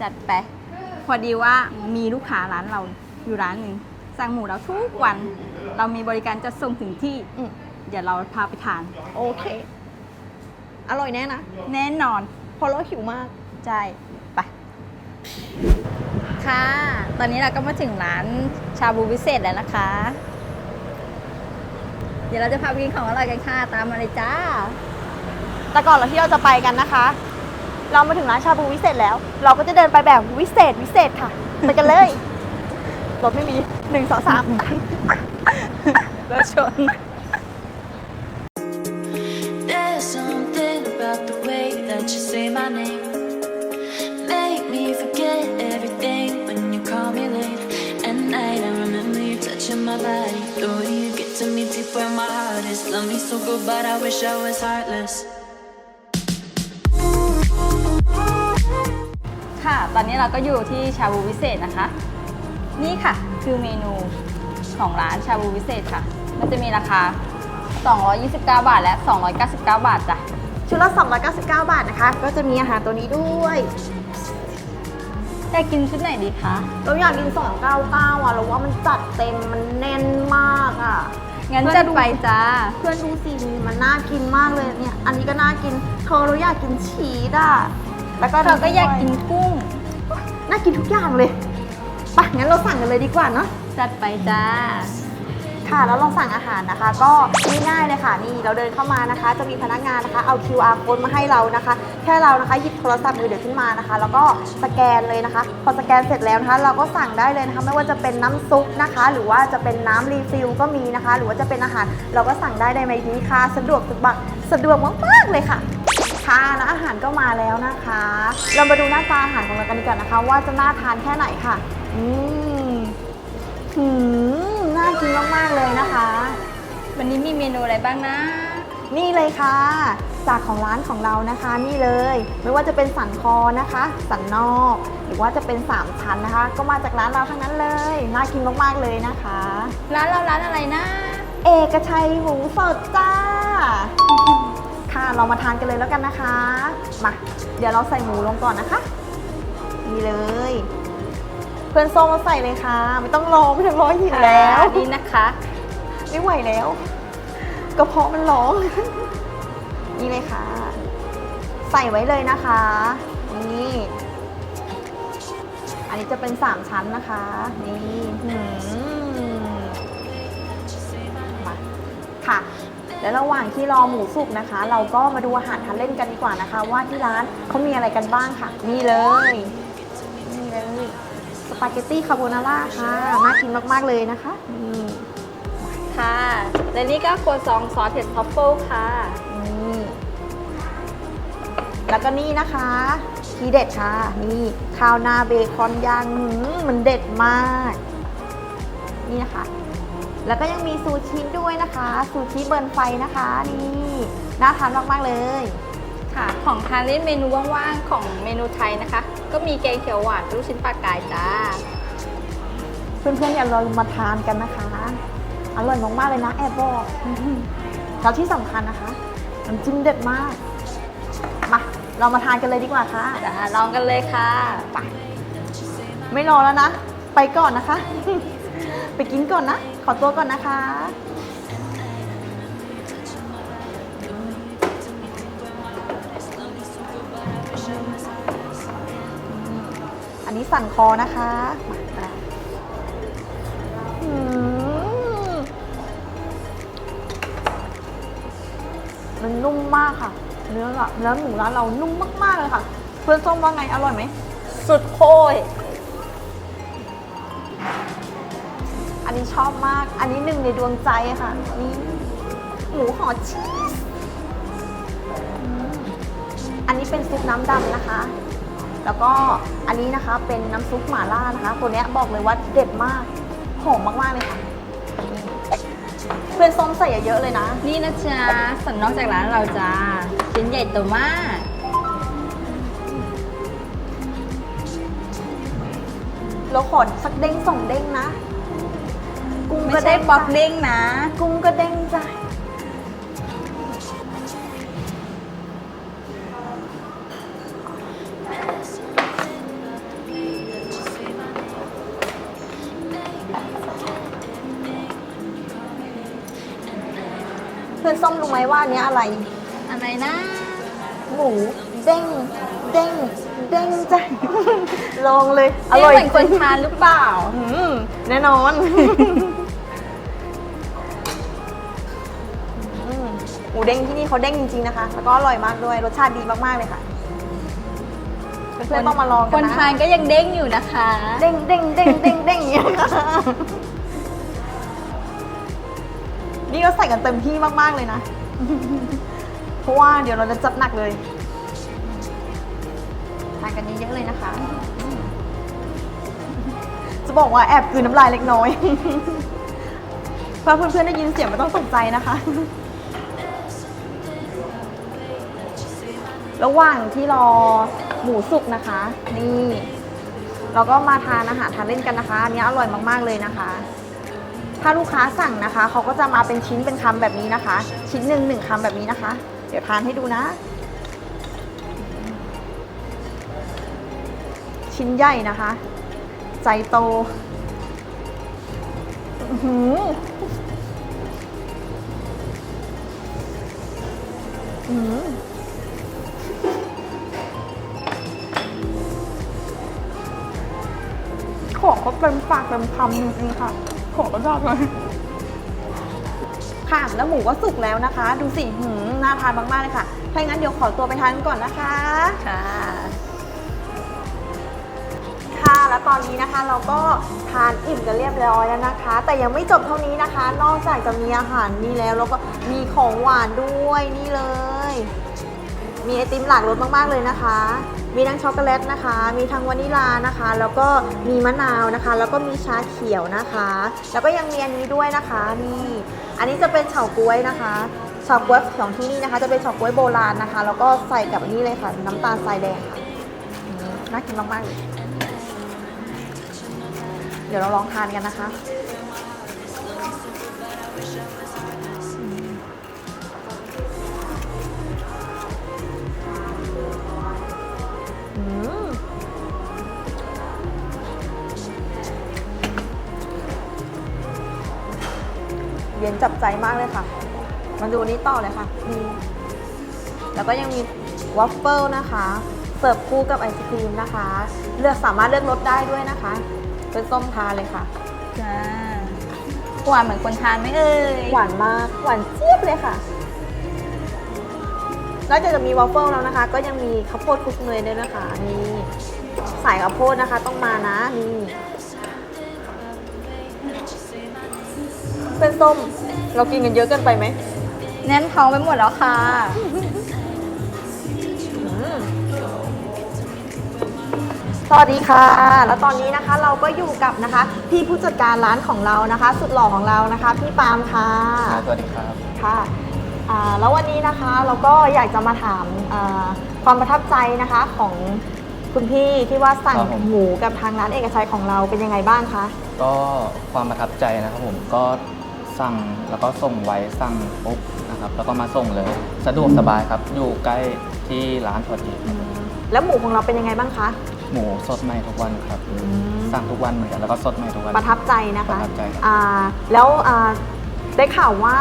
จัดไป พอดีว่ามีลูกค้าร้านเราอยู่ร้านหนึ่งสั่งหมูเราทุกวัน เรามีบริการจัดส่งถึงที่ อืมเดี๋ยวเราพาไปทาน โอเค อร่อยแน่นะแน่นอนเพราะเราหิวมาก ใช่ไป ค่ะ ตอนนี้เราก็มาถึงร้านชาบูวิเศษแล้วนะคะ เดี๋ยวเราจะพาไปกินของอร่อยกันค่ะ ตามมาเลยจ้า แต่ก่อนเราที่เราจะไปกันนะคะ เรามาถึงร้านชาบูวิเศษแล้ว เราก็จะเดินไปแบบวิเศษวิเศษค่ะ ไปกันเลย รถไม่มีหนึ่งสองสามรถชน There's something about the way that you say my name. Make me forget everything when you call me late. At night, I remember you touching my body. The way you get to me deep where my heart is. Love me so good, but I wish I was heartless. ตอนนี้เราก็อยู่ที่ชาบูวิเศษนะคะ นี่ค่ะคือเมนูของร้านชาบูวิเศษค่ะ มันจะมีราคา 229 บาทและ 299 บาทจ้ะ ชุดละ 299 บาทนะคะ ก็จะมีอาหารตัวนี้ด้วยอยากกินชุดไหนดีคะ เราอยากกิน 299อะเราว่ามันจัดเต็ม มันแน่นมากอะ งั้นเพื่อนจัดดูไปจ้า เพื่อนดูสิมันน่ากินมากเลยเนี่ย อันนี้ก็น่ากิน เธอเราอยากกินชีสอะ แล้วก็เราก็อยากกินกุ้ง น่ากินทุกอย่างเลยไปะงั้นเราสั่งกันเลยดีกว่าเนาะ จัดไปจ้า ค่ะแล้วเราสั่งอาหารนะคะ ก็ง่ายๆเลยค่ะนี่เราเดินเข้ามานะคะ จะมีพนักงานนะคะเอา QR code มาให้เรานะคะ แค่เรานะคะหยิบโทรศัพท์มือถือขึ้นมานะคะ แล้วก็สแกนเลยนะคะ พอสแกนเสร็จแล้วนะคะ เราก็สั่งได้เลยนะคะ ไม่ว่าจะเป็นน้ำซุปนะคะ หรือว่าจะเป็นน้ำรีฟิลก็มีนะคะ หรือว่าจะเป็นอาหาร เราก็สั่งได้ในไมนี้ค่ะ สะดวกสบายสะดวกมากๆเลยค่ะ ค่ะแล้วอาหารก็มาแล้วนะคะ เรามาดูหน้าตาอาหารของเรากันดีกว่านะคะ ว่าจะน่าทานแค่ไหนค่ะ อืมหืมน่ากินมากๆเลยนะคะ วันนี้มีเมนูอะไรบ้างนะ นี่เลยค่ะ จากของร้านของเรานะคะ นี่เลย ไม่ว่าจะเป็นสันคอนะคะ สันนอก หรือว่าจะเป็น3ชั้นนะคะ ก็มาจากร้านเราทั้งนั้นเลย น่ากินมากๆเลยนะคะ ร้านเราร้านอะไรนะ เอกชัยหมูสดจ้า ค่ะ เรามาทานกันเลยแล้วกันนะคะ มา เดี๋ยวเราใส่หมูลงก่อนนะคะ นี่เลย เพื่อนส้มมาใส่เลยค่ะ ไม่ต้องรอไม่ต้องรอหิวแล้วนี่นะคะไม่ไหวแล้วกระเพาะมันร้อง นี่เลยค่ะ ใส่ไว้เลยนะคะ นี่ อันนี้จะเป็น3ชั้นนะคะ นี่หืม แล้วระหว่างที่รอหมูสุกนะคะ เราก็มาดูอาหารทานเล่นกันดีกว่านะคะ ว่าที่ร้านเขามีอะไรกันบ้างค่ะ นี่เลยนี่เลยสปาเกตตี้คาโบนาร่าค่ะน่ากินมากๆเลยนะคะนี่ค่ะ และนี่ก็ครัวซองซอสเผ็ดท็อฟเฟิลค่ะนี่แล้วก็นี่นะคะทีเด็ดค่ะ นี่ข้าวหน้าเบคอนย่างหืมมันเด็ดมาก นี่นะคะ แล้วก็ยังมีซูชิด้วยนะคะ ซูชิเบิร์นไฟนะคะ นี่น่าทานมาก ๆ เลย ค่ะ ของทานเล่นเมนูว่างๆของเมนูไทยนะคะ ก็มีแกงเขียวหวานลูกชิ้นปลากายจ้า เพื่อนๆอย่าลืมมาทานกันนะคะ อร่อยมากๆเลยนะแอบบอกอื้อหือแล้วที่สำคัญนะคะน้ำจิ้มเด็ดมาก มา เรามาทานกันเลยดีกว่าค่ะจ้าลองกันเลยค่ะไปไม่รอแล้วนะ ไปก่อนนะคะ ไปกินก่อนนะ ขอตัวก่อนนะคะอันนี้สั่นคอนะคะมันนุ่มมากค่ะ เนื้อละเนื้อหมูร้านเรานุ่มมากๆเลยค่ะ เพื่อนส้มว่าไงอร่อยไหม สุดโคยอั นนี้ชอบมาก อันนี้หนึ่งในดวงใจค่ะ นี่หมูห่อชีสอืมอันนี้เป็นซุปน้ำดำนะคะ แล้วก็อันนี้นะคะเป็นน้ำซุปหม่าล่านะคะ ตัวเนี้ยบอกเลยว่าเด็ดมาก หอมมากๆเลยค่ะนี่เพื่อนส้มใส่เยอะๆเลยนะ นี่นะจ๊ะสันนอกจากร้านเราจ้าชิ้นใหญ่โตมากเราขอสักเด้งสองเด้งนะ ก็ได้ป๊อปเด้งนะ กุ้งก็เด้งจ้ะเพื่อนส้มรู้ไหมว่าอันนี้อะไร อะไรนะ หมูเด้งเด้งเด้งจ้ลองเลย อร่อยเหมือนคนทานหรือเปล่าแน่นอน หมูเด้งที่นี่เขาเด้งจริงๆนะคะ แล้วก็อร่อยมากด้วย รสชาติดีมากๆเลยค่ะ เพื่อนๆต้องมาลองคกันนนะ ทานก็ยังเด้งอยู่นะคะ เด้งเด้งเด้งเด้งเด้งอย่างเงี้ยนี่ก็ใส่กันเต็มที่มาก ๆ เลยนะ เพราะว่าเดี๋ยวเราจะจัดหนักเลย ทานกันเยอะๆเลยนะคะ จะบอกว่าแอบกลืนน้ำลายเล็กน้อยถ้าเพื่อนๆได้ยินเสียงไม่ต้องตกใจนะคะ ระหว่างที่รอหมูสุกนะคะ นี่เราก็มาทานอาหารทานเล่นกันนะคะอันนี้อร่อยมากๆเลยนะคะ ถ้าลูกค้าสั่งนะคะ เขาก็จะมาเป็นชิ้นเป็นคำแบบนี้นะคะ ชิ้นหนึ่งหนึ่งคำแบบนี้นะคะ เดี๋ยวทานให้ดูนะ ชิ้นใหญ่นะคะ ใจโตอื้อหือ เต็มปากเต็มคำจริงๆค่ะ ของก็ชอบเลยค่ะ แล้วหมูก็สุกแล้วนะคะ ดูสิหืมน่าทานมากๆเลยค่ะ ถ้าอย่างนั้นเดี๋ยวขอตัวไปทานก่อนนะคะ ค่ะ ค่ะ แล้วตอนนี้นะคะเราก็ทานอิ่มกันเรียบร้อยแล้วนะคะ แต่ยังไม่จบเท่านี้นะคะ นอกจากจะมีอาหารนี่แล้วแล้วก็มีของหวานด้วยนี่เลย มีไอติมหลากรสมากๆเลยนะคะ มีทั้งช็อกโกแลตนะคะ มีทั้งวานิลานะคะ แล้วก็มีมะนาวนะคะ แล้วก็มีชาเขียวนะคะ แล้วก็ยังมีอันนี้ด้วยนะคะนี่อันนี้จะเป็นเฉาก๊วยนะคะเฉาก๊วยของที่นี่นะคะ จะเป็นเฉาก๊วยโบราณนะคะ แล้วก็ใส่กับอันนี้เลยค่ะ น้ำตาลทรายแดงค่ะน่ากินมากๆเลยเดี๋ยวเราลองทานกันนะคะ เย็นจับใจมากเลยค่ะ มาดูนี้ต่อเลยค่ะนี่แล้วก็ยังมีวอฟเฟิลนะคะ เสิร์ฟคู่กับไอศครีมนะคะ เลือกสามารถเลือกรสได้ด้วยนะคะ เป็นส้มทานเลยค่ะ จ้าหวานเหมือนคนทานไหมเอ่ย หวานมาก หวานเจี๊ยบเลยค่ะ นอกจากจะมีวอฟเฟิลแล้วนะคะ ก็ยังมีข้าวโพดคลุกเนยด้วยนะคะนี่สายข้าวโพดนะคะต้องมานะนี่เป็นส้มเรากินกันเยอะเกินไปไหมแน่นท้องไปหมดแล้วค่ะอืมสวัสดีค่ะ แล้วตอนนี้นะคะเราก็อยู่กับนะคะ พี่ผู้จัดการร้านของเรานะคะ สุดหล่อของเรานะคะ พี่ปาล์มค่ะ สวัสดีครับ ค่ะ อ่าแล้ววันนี้นะคะเราก็อยากจะมาถามอ่าความประทับใจนะคะของคุณพี่ที่ว่าสั่งครับผม หมูกับทางร้านเอกชัยของเราเป็นยังไงบ้างคะ ก็ความประทับใจนะครับผมก็สั่งแล้วก็ส่งไว้สั่งปุ๊บนะครับแล้วก็มาส่งเลย สะดวกสบายครับ อยู่ใกล้ที่ร้านพอดีครับแล้วหมูของเราเป็นยังไงบ้างคะ หมูสดใหม่ทุกวันครับ ม สั่งทุกวันเหมือนกันแล้วก็สดใหม่ทุกวัน ประทับใจนะคะประทับใจครับ อ่าแล้วอ่าได้ข่าวว่า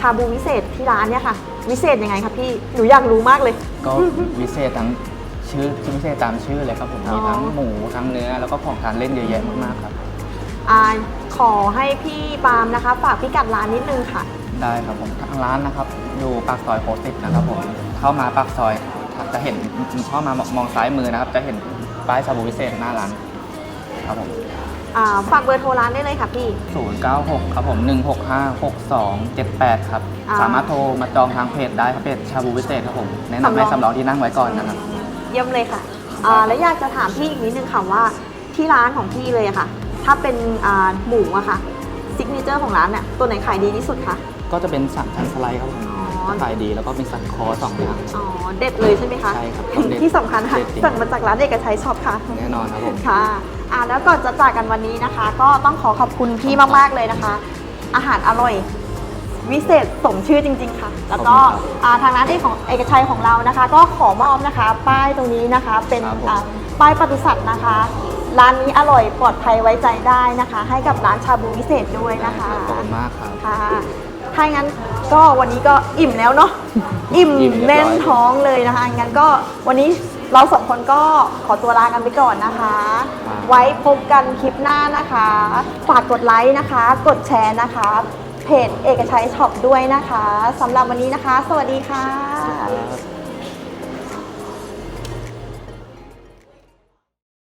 ชาบูวิเศษที่ร้านเนี่ยค่ะ วิเศษยังไงคะพี่ หนูอยากรู้มากเลย ก็วิเศษทั้งชื่อวิเศษตามชื่อเลยครับผมอ๋อมีทั้งหมูทั้งเนื้อแล้วก็ของทานเล่นเยอะแยะมากๆครับอ่าขอให้พี่ปาล์มนะคะ ฝากพิกัดร้านนิดนึงค่ะ ได้ครับผมทางร้านนะครับอยู่ปากซอยโพสิตนะครับผมเข้ามาปากซอยจะเห็นเข้ามามองซ้ายมือนะครับ จะเห็นป้ายชาบูวิเศษหน้าร้าน ครับผมอ่าฝากเบอร์โทรร้านได้เลยค่ะพี่ 096 ครับผม 165 6278 ครับ อ่า สามารถโทรมาจองทางเพจได้ครับเพจชาบูวิเศษครับผม แนะนำให้สำรองสำรองที่นั่งไว้ก่อนนะครับ เยี่ยมเลยค่ะอ่าแล้วอยากจะถามพี่อีกนิดนึงค่ะว่าที่ร้านของพี่เลยอะค่ะ ถ้าเป็นอ่าหมูอะค่ะซิกเนเจอร์ของร้านเนี่ยตัวไหนขายดีที่สุดคะ ก็จะเป็นสามชั้นสไลด์ครับผมอ๋อ ขายดีแล้วก็มีสันคอสองอย่าง อ๋อเด็ดเลยใช่ไหมคะใช่ครับต้องเด็ดที่สำคัญค่ะเด็ดจริง สั่งมาจากร้านเอกชัยช็อปค่ะ แน่นอนครับผม ค่ะ อ่าแล้วก่อนจะจากกันวันนี้นะคะ ก็ต้องขอขอบคุณพี่มากๆเลยนะคะ อาหารอร่อย วิเศษสมชื่อจริง ๆ ค่ะ แล้วก็ขอบคุณครับอ่าทางร้านเอกของเอกชัยของเรานะคะ ก็ขอมอบนะคะ ป้ายตรงนี้นะคะ เป็นครับผม อ่าป้ายปศุสัตว์นะคะ ร้านนี้อร่อยปลอดภัยไว้ใจได้นะคะ ให้กับร้านชาบูวิเศษด้วยนะคะ ขอบคุณมากครับ ค่ะถ้างั้นก็วันนี้ก็อิ่มแล้วเนาะ อิ่มอิ่มเรียบร้อย แน่นท้องเลยนะคะ งั้นก็วันนี้ เราสองคนก็ขอตัวลากันไปก่อนนะคะ ไว้พบกันคลิปหน้านะคะ ฝากกดไลค์นะคะ กดแชร์นะคะ เพจเอกชัยช็อปด้วยนะคะสำหรับวันนี้นะคะ สวัสดีค่ะครับ